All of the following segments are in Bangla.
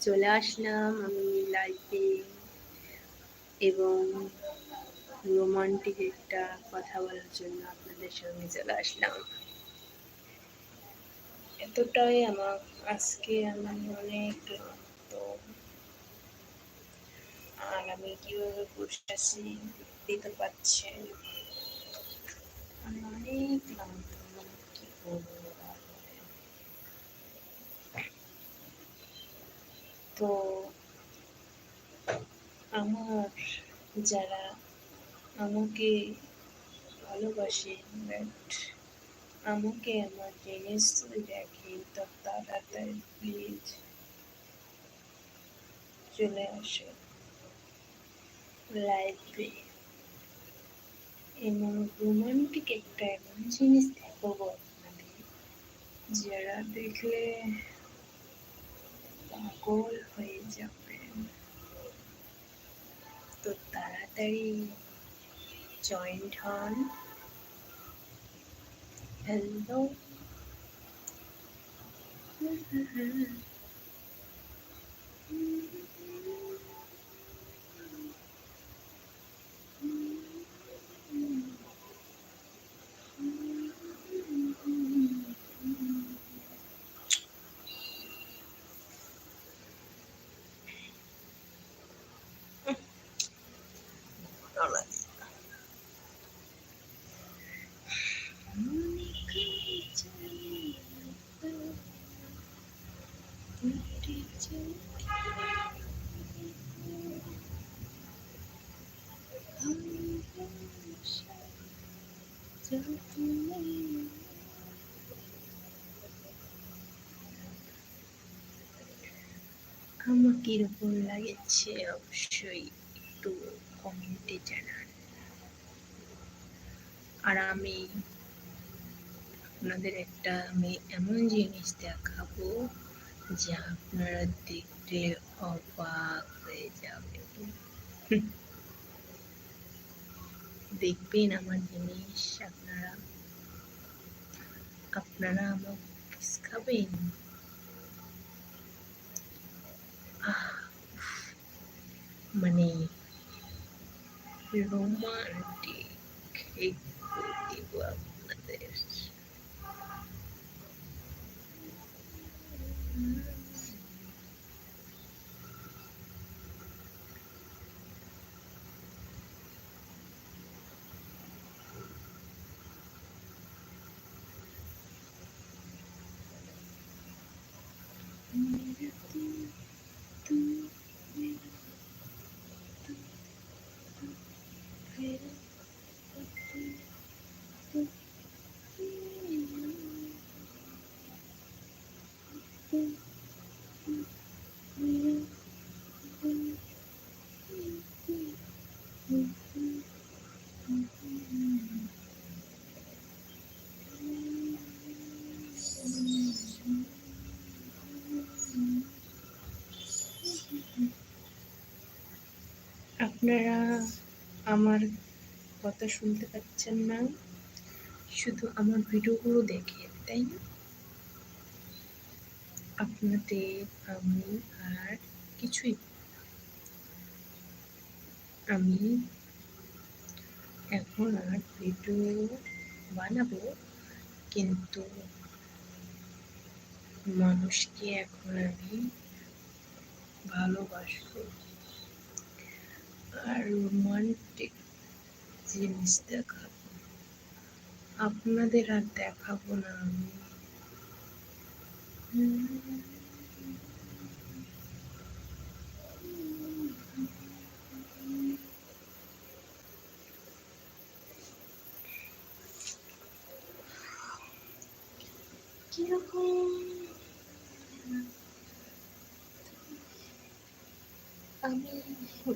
চলে আসলাম আমি লাইফে এবং রোমান্টিক একটা কথা বলার জন্য আপনাদের সঙ্গে চলে আসলাম। এতটাই আমার, আজকে আমি অনেক ক্লান্ত আর আমি কীভাবে বসেছি দিতে পারছেন আমি অনেক ক্লান্ত কি করব তো আমার যারা আমাকে ভালোবাসে বাট আমাকে আমার জিনিস দেখে, তো তাড়াতাড়ি প্লিজ চলে আসে লাইফে এবং রোমান্টিক একটা এমন জিনিস দেখাবো আপনাদের যারা দেখলে পাগল হয়ে যাবেন তো তাড়াতাড়ি জয়েন্ট হন হ্যালো আমার কীরকম লাগছে অবশ্যই একটু কমেন্টে জানান আর আমি আপনাদের একটা, আমি এমন জিনিস দেখাবো যে আপনারা দেখলে অবাক হয়ে যাবে দেখবেন আমার জিনিস, আপনারা আপনারা আমার খাবেন? মানে রোমান্টিক একটু দিব আপনাদের আপনারা আমার কথা শুনতে পাচ্ছেন না। শুধু আমার ভিডিওগুলো দেখে তাই না? আপনাদের, আমি আর কিছুই আমি এখন আর ভিডিও বানাবো, কিন্তু মানুষকে এখন আমি ভালোবাসবো। আর রোমান্টিক জিনিস দেখাবো। আপনাদের আর দেখাবো না আমি। 아미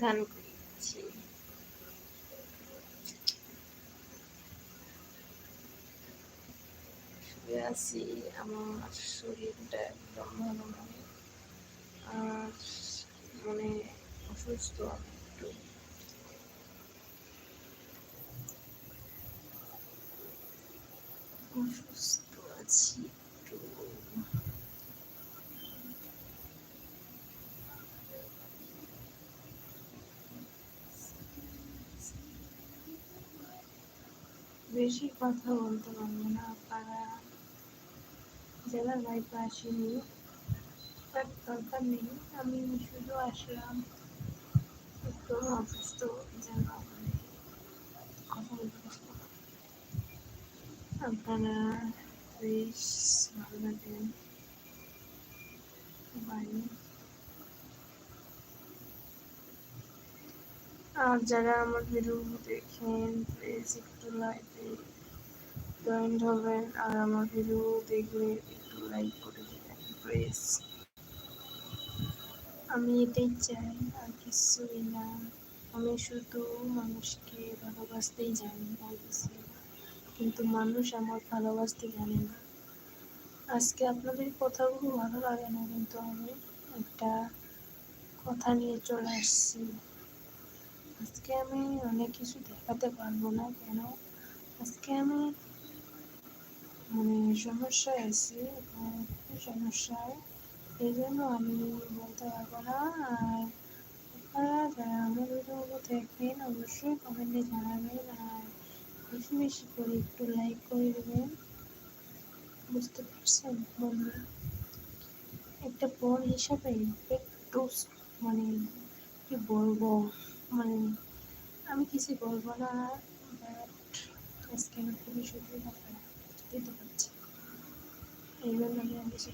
간 같이 আছি, আমার শরীরটা একদম ভালো নয় আর মানে অসুস্থ আমি একটু। অসুস্থ আছি একটু। বেশি কথা বলতে পারব না। যারা লাইফে আসেনি, তার দরকার নেই। আমি শুধু আসলাম, একটু অসুস্থ যেন আপনারা প্লিজ ভালো থাকেন। বাই আর যারা আমার ভিডিও দেখেন প্লিজ একটু লাইভে জয়েন্ট হবেন। আর আমার ভিডিও দেখলে একটু লাইক করে দেবেন আমি এটাই চাই, আর কিছুই না। আমি শুধু মানুষকে ভালোবাসতেই জানি, আর কিছু না। কিন্তু মানুষ আমার ভালোবাসতে জানে না। আজকে আপনাদের কথাগুলো ভালো লাগে না, কিন্তু আমি একটা কথা নিয়ে চলে আসছি। আজকে আমি অনেক কিছু দেখাতে পারব না কেন? আজকে আমি মানে সমস্যায় আছি সমস্যায় এই জন্য আমি বলতে পারব না, আর আপনারা যারা আমার ভিডিওগুলো দেখবেন অবশ্যই কমেন্টে জানাবেন, আর বেশি বেশি করে একটু লাইক করে দেবেন। বুঝতে পারছেন, বন্ধুরা? একটা বোন হিসাবে একটু মানে কি বলব? মানে আমি কিছু বলব না বাট আজকে আমি খুবই সত্যি কথা বুঝতেই তো পারছি এই জন্য আমি আর কিছু